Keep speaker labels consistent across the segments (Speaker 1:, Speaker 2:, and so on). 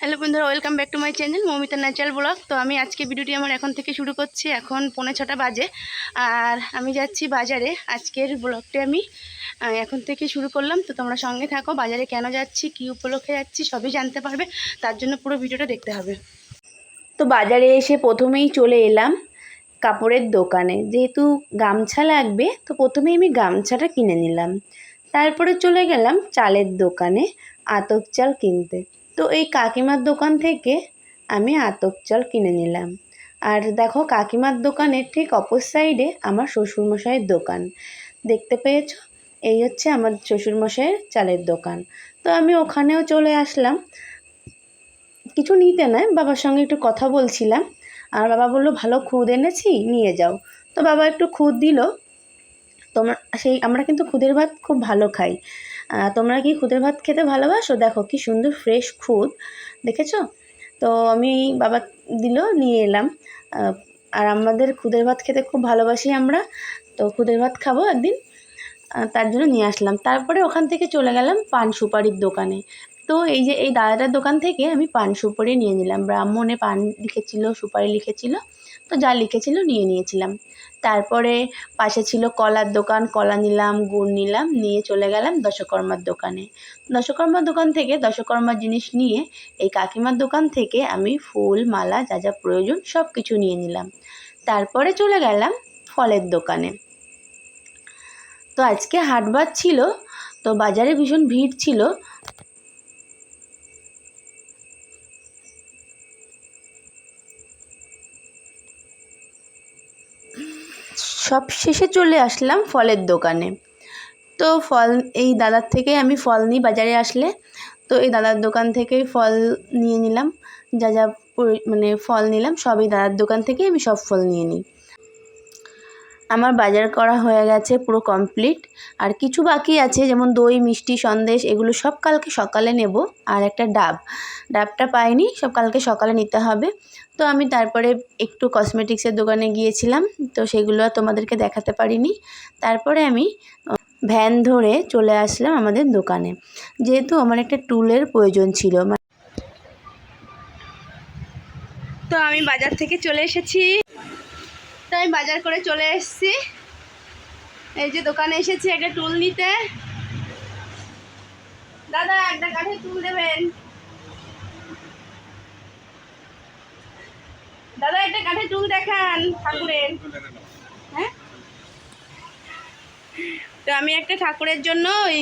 Speaker 1: Hello বন্ধুরা welcome back to my channel Mamita natural blog তো আমি আজকে ভিডিওটি আমার এখন থেকে শুরু করছি, এখন পৌনে ছটা বাজে। আর আমি যাচ্ছি বাজারে, আজকের ব্লগটি আমি এখন থেকে শুরু করলাম। তো তোমরা সঙ্গে থাকো, বাজারে কেন যাচ্ছি, কী উপলক্ষে যাচ্ছি, সবই জানতে পারবে। তার জন্য পুরো ভিডিওটা দেখতে হবে। তো বাজারে এসে প্রথমেই চলে এলাম কাপড়ের দোকানে। যেহেতু গামছা লাগবে, তো প্রথমেই আমি গামছাটা কিনে নিলাম। তারপরে চলে গেলাম চালের দোকানে আতক চাল কিনতে। তো এই কাকিমার দোকান থেকে আমি আতপ চাল কিনে নিলাম। আর দেখো কাকিমার দোকানের ঠিক অপর সাইডে আমার শ্বশুরমশাইয়ের দোকান। দেখতে পেয়েছ? এই হচ্ছে আমার শ্বশুরমশাইয়ের চালের দোকান। তো আমি ওখানেও চলে আসলাম। কিছু নিতে নয় বাবার সঙ্গে একটু কথা বলছিলাম। আর বাবা বলল, ভালো খুদ এনেছি, নিয়ে যাও। তো বাবা একটু খুদ দিল। তোমরা সেই, আমরা কিন্তু খুদের ভাত খুব ভালো খাই। তোমরা কি খুদের ভাত খেতে ভালোবাসো? দেখো কি সুন্দর ফ্রেশ খুদ, দেখেছ? তো আমি বাবা দিল, নিয়ে এলাম। আর আমাদের খুদের ভাত খেতে খুব ভালোবাসি আমরা। তো খুদের ভাত খাব একদিন। তার জন্য নিয়ে আসলাম। তারপরে ওখান থেকে চলে গেলাম পান সুপারির দোকানে। তো এই যে, এই দাদাটার দোকান থেকে আমি পান সুপারি নিয়ে নিলাম। ব্রাহ্মণে পান লিখেছিল, সুপারি লিখেছিল। তো যা লিখেছিল নিয়ে নিয়েছিলাম। তারপরে পাশে ছিল কলার দোকান, কলা নিলাম, গুড় নিলাম, নিয়ে চলে গেলাম দশকর্মার দোকানে। দশকর্মার দোকান থেকে দশকর্মার জিনিস নিয়ে এই কাকিমার দোকান থেকে আমি ফুল, মালা, যা যা প্রয়োজন সব কিছু নিয়ে নিলাম। তারপরে চলে গেলাম ফলের দোকানে। তো আজকে হাটবার ছিল, তো বাজারে ভীষণ ভিড় ছিল সব শেষে চলে আসলাম ফলের দোকানে। তো ফল, এই দাদার থেকে আমি ফল নিই বাজারে আসলে। তো এই দাদার দোকান থেকেই ফল নিয়ে নিলাম। যা যা মানে ফল নিলাম, সবই দাদার দোকান থেকে আমি সব ফল নিয়ে নিই। আমার বাজার করা হয়ে গেছে পুরো কমপ্লিট আর কিছু বাকি আছে, যেমন দই, মিষ্টি, সন্দেশ, এগুলো সব কালকে সকালে নেব। আর একটা ডাব। ডাবটা পাইনি, সব কালকে সকালে নিতে হবে। তো আমি তারপরে একটু কসমেটিক্সের দোকানে গিয়েছিলাম, তো সেগুলো তোমাদেরকে দেখাতে পারিনি। তারপরে আমি ভ্যান ধরে চলে আসলাম আমাদের দোকানে। যেহেতু আমার একটা টুলের প্রয়োজন ছিল তো আমি বাজার থেকে চলে এসেছি। আমি বাজার করে চলে এসেছি। এই যে দোকানে এসেছি একটা টুল নিতে। দাদা, একটা কাঠের টুল দেবেন। দাদা, একটা কাঠের টুল দেখান ঠাকুরের। হ্যাঁ? তো আমি একটা ঠাকুরের জন্য ওই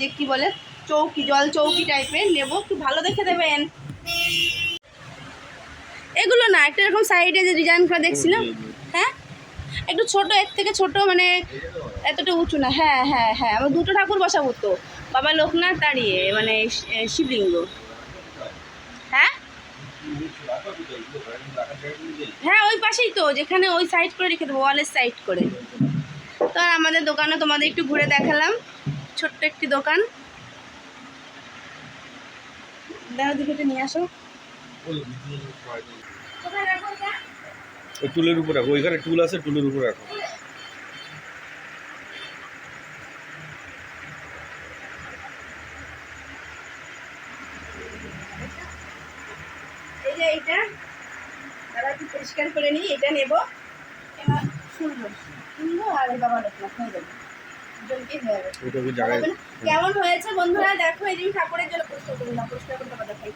Speaker 1: যে কি বলে, চৌকি, জল চৌকি টাইপের নেব। একটু ভালো দেখে দেবেন। এগুলো না, একটা এরকম সাইডে যে ডিজাইন করা দেখছিলাম। একটু ছোট, এর থেকে ছোট মানে এতটা উঁচু না। হ্যাঁ হ্যাঁ হ্যাঁ আমার দুটো ঠাকুর বসাবো তো। বাবা লোকনাথ দাঁড়িয়ে মানে শিবলিঙ্গ। হ্যাঁ? হ্যাঁ ওই পাশেই তো, যেখানে ওই সাইড করে রেখে দেবো ওয়ালের সাইড করে। তো আর আমাদের দোকানে তোমাদের একটু ঘুরে দেখালাম। ছোট্ট একটি দোকান। দেখো একটু নিয়ে আসো। কোথায়?
Speaker 2: ওই টুলের উপর রাখো ওইখানে টুল আছে টুলের উপর রাখো।
Speaker 1: এই যে এইটা দাদা একটু পরিষ্কার করে নিই এটা নেব। এবার শুনব শুনব আর বাবা লোকনাথ হয়ে যাবে? কেমন হয়েছে বন্ধুরা? দেখো এই যে ঠাকুরের জন্য পরিষ্কার করি না পরিষ্কার করতে পারো দেখাই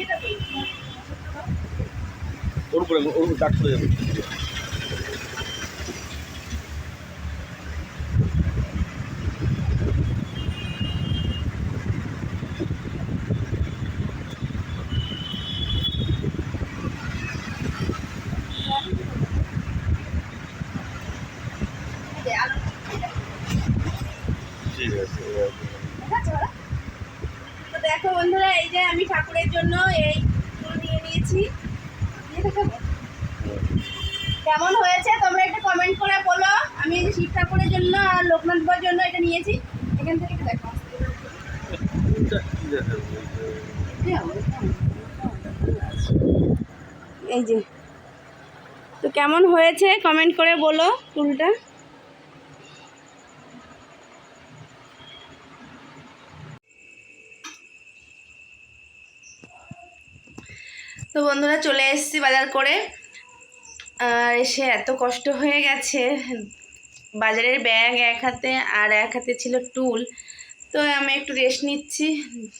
Speaker 1: এটা কি?
Speaker 2: ওর উপরে ওর চলে যাবে ঠিক আছে
Speaker 1: তো দেখো বন্ধুরা, এই যে আমি ঠাকুরের জন্য এই ফুল নিয়ে নিয়েছি? কেমন হয়েছে? তোমরা একটু কমেন্ট করে বলো। আমি এই শিব ঠাকুরের জন্য আর লোকনাথ বাবার জন্য এটা নিয়েছি। এখান থেকে দেখো। এই যে। তো কেমন হয়েছে? কমেন্ট করে বলো ফুলটা। তো বন্ধুরা চলে এসেছি বাজার করে। আর এসে এত কষ্ট হয়ে গেছে। বাজারের ব্যাগ এক হাতে আর এক হাতে ছিল টুল। তো আমি একটু রেস্ট নিচ্ছি।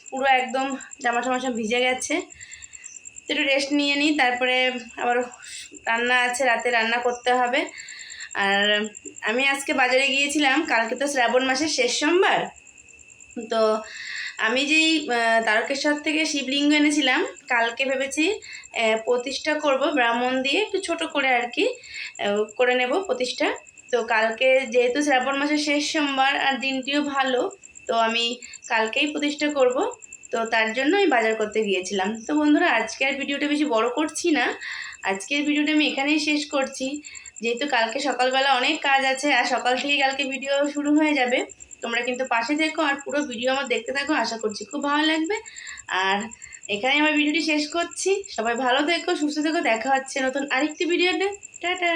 Speaker 1: পুরো একদম জামা টামা সব ভিজে গেছে। তো একটু রেস্ট নিয়ে নিই, তারপরে আবার রান্না আছে, রাতে রান্না করতে হবে। আর আমি আজকে বাজারে গিয়েছিলাম, কালকে তো শ্রাবণ মাসের শেষ সোমবার। তো আমি যেই তারকেশ্বর থেকে শিবলিঙ্গ এনেছিলাম, কালকে ভেবেছি প্রতিষ্ঠা করব, ব্রাহ্মণ দিয়ে একটু ছোট করে আর কি করে নেব প্রতিষ্ঠা। তো কালকে যেহেতু শ্রাবণ মাসের শেষ সোমবার আর দিনটিও ভালো, তো আমি কালকেই প্রতিষ্ঠা করব। তো তার জন্য আমি বাজার করতে গিয়েছিলাম। তো বন্ধুরা আজকের ভিডিওটা বেশি বড় করছি না। আজকের ভিডিওটা আমি এখানেই শেষ করছি। যেহেতু কালকে সকালবেলা অনেক কাজ আছে, আর সকাল থেকে কালকে ভিডিও শুরু হয়ে যাবে তোমরা কিন্তু পাশে থেকো আর পুরো ভিডিও আমার দেখতে থাকো, আশা করছি খুব ভালো লাগবে। আর এখানে আমার ভিডিওটি শেষ করছি। সবাই ভালো থেকো, সুস্থ থেকো, দেখা হচ্ছে নতুন আরেকটি ভিডিওতে টাটা!